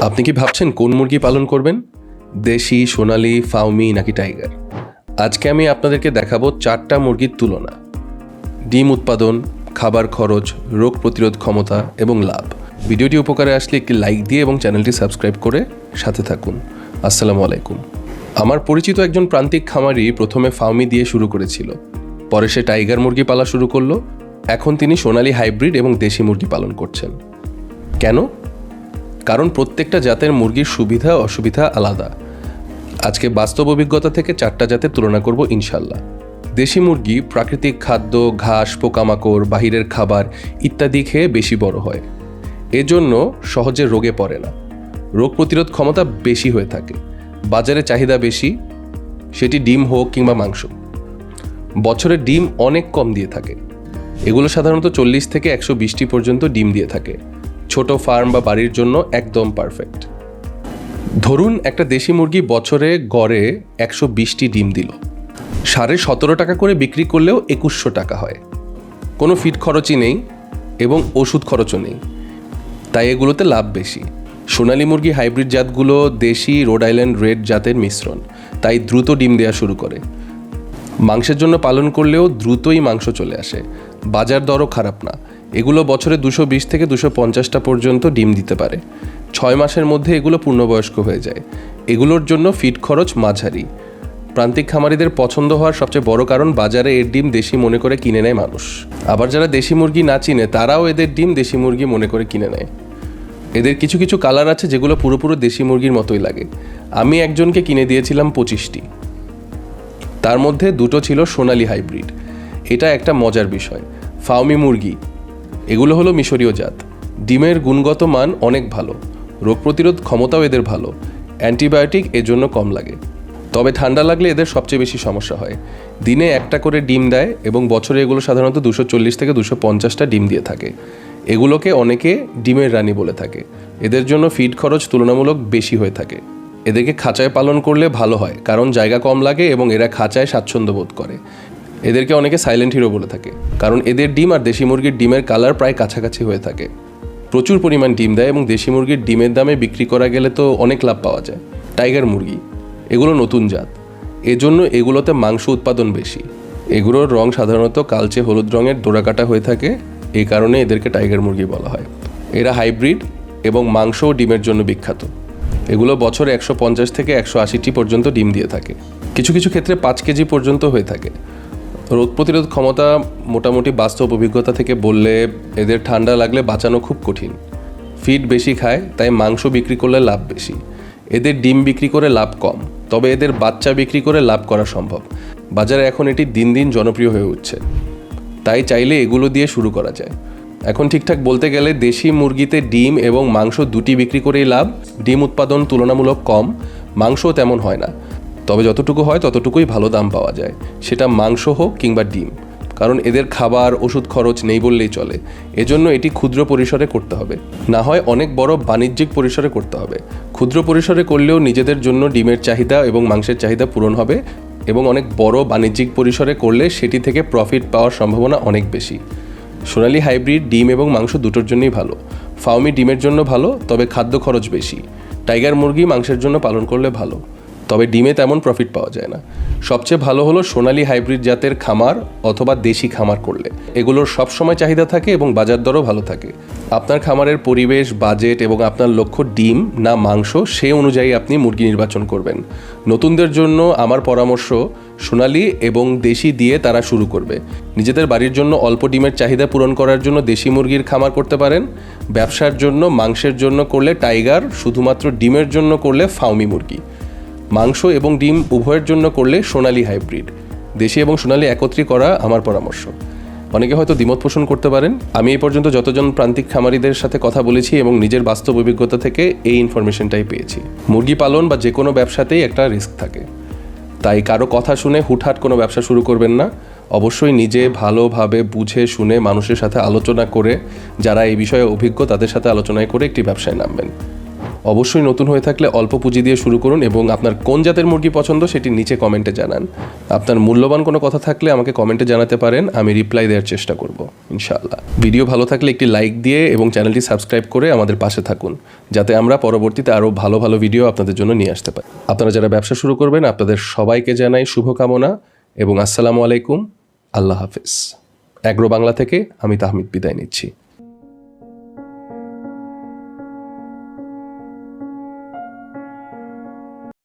আপনি কি ভাবছেন কোন মুরগি পালন করবেন? দেশি, সোনালি, ফাউমি, নাকি টাইগার? আজকে আমি আপনাদেরকে দেখাবো চারটা মুরগির তুলনা। ডিম উৎপাদন, খাবার খরচ, রোগ প্রতিরোধ ক্ষমতা এবং লাভ। ভিডিওটি উপকারে আসলে একটি লাইক দিয়ে এবং চ্যানেলটি সাবস্ক্রাইব করে সাথে থাকুন। আসসালামু আলাইকুম। আমার পরিচিত একজন প্রান্তিক খামারি প্রথমে ফাউমি দিয়ে শুরু করেছিল। পরে সে টাইগার মুরগি পালা শুরু করল। এখন তিনি সোনালি হাইব্রিড এবং দেশি মুরগি পালন করছেন। কেন? কারণ প্রত্যেকটা জাতের মুরগির সুবিধা অসুবিধা আলাদা। আজকে বাস্তব অভিজ্ঞতা থেকে চারটা জাতের তুলনা করব ইনশাল্লাহ দেশি মুরগি প্রাকৃতিক খাদ্য, ঘাস, পোকামাকড়, বাহিরের খাবার ইত্যাদি খেয়ে বেশি বড় হয়। এজন্য সহজে রোগে পড়ে না। রোগ প্রতিরোধ ক্ষমতা বেশি হয়ে থাকে। বাজারে চাহিদা বেশি, সেটি ডিম হোক কিংবা মাংস। বছরে ডিম অনেক কম দিয়ে থাকে। এগুলো সাধারণত চল্লিশ থেকে একশো বিশটি পর্যন্ত ডিম দিয়ে থাকে। ছোট ফার্ম বা বাড়ির জন্য একদম পারফেক্ট। ধরুন একটা দেশি মুরগি বছরে গড়ে একশো বিশটি ডিম দিল। সাড়ে সতেরো টাকা করে বিক্রি করলেও একুশশো টাকা হয়। কোনো ফিড খরচই নেই এবং ওষুধ খরচও নেই। তাই এগুলোতে লাভ বেশি। সোনালী মুরগি হাইব্রিড জাতগুলো দেশি রোড আইল্যান্ড রেড জাতের মিশ্রণ, তাই দ্রুত ডিম দেওয়া শুরু করে। মাংসের জন্য পালন করলেও দ্রুতই মাংস চলে আসে। বাজার দরও খারাপ না। এগুলো বছরে দুশো বিশ থেকে দুশো পঞ্চাশটা পর্যন্ত ডিম দিতে পারে। ছয় মাসের মধ্যে এগুলো পূর্ণবয়স্ক হয়ে যায়। এগুলোর জন্য ফিড খরচ মাঝারি। প্রান্তিক খামারিদের পছন্দ হওয়ার সবচেয়ে বড় কারণ বাজারে এর ডিম দেশি মনে করে কিনে নেয় মানুষ। আবার যারা দেশি মুরগি না চিনে, তারাও এদের ডিম দেশি মুরগি মনে করে কিনে নেয়। এদের কিছু কিছু কালার আছে যেগুলো পুরোপুরো দেশি মুরগির মতোই লাগে। আমি একজনকে কিনে দিয়েছিলাম পঁচিশটি। তার মধ্যে দুটো ছিল সোনালি হাইব্রিড। এটা একটা মজার বিষয়। ফাউমি মুরগি এগুলো হলো মিশরীয় জাত। ডিমের গুণগত মান অনেক ভালো। রোগ প্রতিরোধ ক্ষমতাও এদের ভালো। অ্যান্টিবায়োটিক এর জন্য কম লাগে। তবে ঠান্ডা লাগলে এদের সবচেয়ে বেশি সমস্যা হয়। দিনে একটা করে ডিম দেয় এবং বছরে এগুলো সাধারণত দুশো চল্লিশ থেকে দুশো পঞ্চাশটা ডিম দিয়ে থাকে। এগুলোকে অনেকে ডিমের রানী বলে থাকে। এদের জন্য ফিড খরচ তুলনামূলক বেশি হয়ে থাকে। এদেরকে খাঁচায় পালন করলে ভালো হয়, কারণ জায়গা কম লাগে এবং এরা খাঁচায় স্বাচ্ছন্দ্য বোধ করে। এদেরকে অনেকে সাইলেন্ট হিরো বলে থাকে। কারণ এদের ডিম আর দেশি মুরগির ডিমের কালার প্রায় কাছাকাছি হয়ে থাকে। প্রচুর পরিমাণ ডিম দেয় এবং দেশি মুরগির ডিমের দামে বিক্রি করা গেলে তো অনেক লাভ পাওয়া যায়। টাইগার মুরগি, এগুলো নতুন জাত। এজন্য এগুলোতে মাংস উৎপাদন বেশি। এগুলোর রং সাধারণত কালচে হলুদ রঙের দোড়াকাটা হয়ে থাকে। এই কারণে এদেরকে টাইগার মুরগি বলা হয়। এরা হাইব্রিড এবং মাংস ও ডিমের জন্য বিখ্যাত। এগুলো বছরে একশো পঞ্চাশ থেকে একশো আশিটি পর্যন্ত ডিম দিয়ে থাকে। কিছু কিছু ক্ষেত্রে পাঁচ কেজি পর্যন্ত হয়ে থাকে। রোগ প্রতিরোধ ক্ষমতা মোটামুটি বাস্তব অভিজ্ঞতা থেকে বললে এদের ঠান্ডা লাগলে বাঁচানো খুব কঠিন। ফিড বেশি খায়, তাই মাংস বিক্রি করলে লাভ বেশি। এদের ডিম বিক্রি করে লাভ কম, তবে এদের বাচ্চা বিক্রি করে লাভ করা সম্ভব। বাজারে এখন এটি দিন দিন জনপ্রিয় হয়ে উঠছে। তাই চাইলে এগুলো দিয়ে শুরু করা যায়। এখন ঠিকঠাক বলতে গেলে দেশি মুরগিতে ডিম এবং মাংস দুটি বিক্রি করেই লাভ। ডিম উৎপাদন তুলনামূলক কম, মাংসও তেমন হয় না। তবে যতটুকু হয় ততটুকুই ভালো দাম পাওয়া যায়। সেটা মাংস হোক কিংবা ডিম। কারণ এদের খাবার, ওষুধ খরচ নেই বললেই চলে। এজন্য এটি ক্ষুদ্র পরিসরে করতে হবে। না হয় অনেক বড় বাণিজ্যিক পরিসরে করতে হবে। ক্ষুদ্র পরিসরে করলেও নিজেদের জন্য ডিমের চাহিদা এবং মাংসের চাহিদা পূরণ হবে এবং অনেক বড় বাণিজ্যিক পরিসরে করলে সেটি থেকে প্রফিট পাওয়ার সম্ভাবনা অনেক বেশি। সোনালি হাইব্রিড ডিম এবং মাংস দুটোর জন্যই ভালো। ফাউমি ডিমের জন্য ভালো, তবে খাদ্য খরচ বেশি। টাইগার মুরগি মাংসের জন্য পালন করলে ভালো। তবে ডিমে তেমন প্রফিট পাওয়া যায় না। সবচেয়ে ভালো হলো সোনালি হাইব্রিড জাতের খামার অথবা দেশি খামার করলে। এগুলোর সবসময় চাহিদা থাকে এবং বাজার দরও ভালো থাকে। আপনার খামারের পরিবেশ বাজেট এবং আপনার লক্ষ্য ডিম না মাংস, সে অনুযায়ী আপনি মুরগি নির্বাচন করবেন। নতুনদের জন্য আমার পরামর্শ, সোনালি এবং দেশি দিয়ে তারা শুরু করবে। নিজেদের বাড়ির জন্য অল্প ডিমের চাহিদা পূরণ করার জন্য দেশি মুরগির খামার করতে পারেন। ব্যবসার জন্য, মাংসের জন্য করলে টাইগার শুধুমাত্র ডিমের জন্য করলে ফাউমি মুরগি। মাংস এবং ডিম উভয়ের জন্য করলে সোনালি হাইব্রিড। দেশি এবং সোনালি একত্রী করা আমার পরামর্শ। অনেকে হয়তো দ্বিমত পোষণ করতে পারেন। আমি এই পর্যন্ত যতজন প্রান্তিক খামারিদের সাথে কথা বলেছি এবং নিজের বাস্তব অভিজ্ঞতা থেকে এই ইনফরমেশনটাই পেয়েছি। মুরগি পালন বা যে কোনো ব্যবসাতেই একটা রিস্ক থাকে। তাই কারও কথা শুনে হুটহাট কোনো ব্যবসা শুরু করবেন না। অবশ্যই নিজে ভালোভাবে বুঝে শুনে মানুষের সাথে আলোচনা করে, যারা এই বিষয়ে অভিজ্ঞ তাদের সাথে আলোচনায় করে একটি ব্যবসায় নামবেন। অবশ্যই নতুন হয়ে থাকলে অল্প পুঁজি দিয়ে শুরু করুন এবং আপনার কোন জাতের মুরগি পছন্দ সেটি নিচে কমেন্টে জানান। আপনার মূল্যবান কোনো কথা থাকলে আমাকে কমেন্টে জানাতে পারেন, আমি রিপ্লাই দেওয়ার চেষ্টা করব, ইনশাআল্লাহ। ভিডিও ভালো থাকলে একটি লাইক দিয়ে এবং চ্যানেলটি সাবস্ক্রাইব করে আমাদের পাশে থাকুন, যাতে আমরা পরবর্তীতে আরও ভালো ভালো ভিডিও আপনাদের জন্য নিয়ে আসতে পারি। আপনারা যারা ব্যবসা শুরু করবেন, আপনাদের সবাইকে জানাই শুভকামনা এবং আসসালামু আলাইকুম, আল্লাহ হাফিজ। অ্যাগ্রো বাংলা থেকে আমি তাহমিদ বিদায় নিচ্ছি।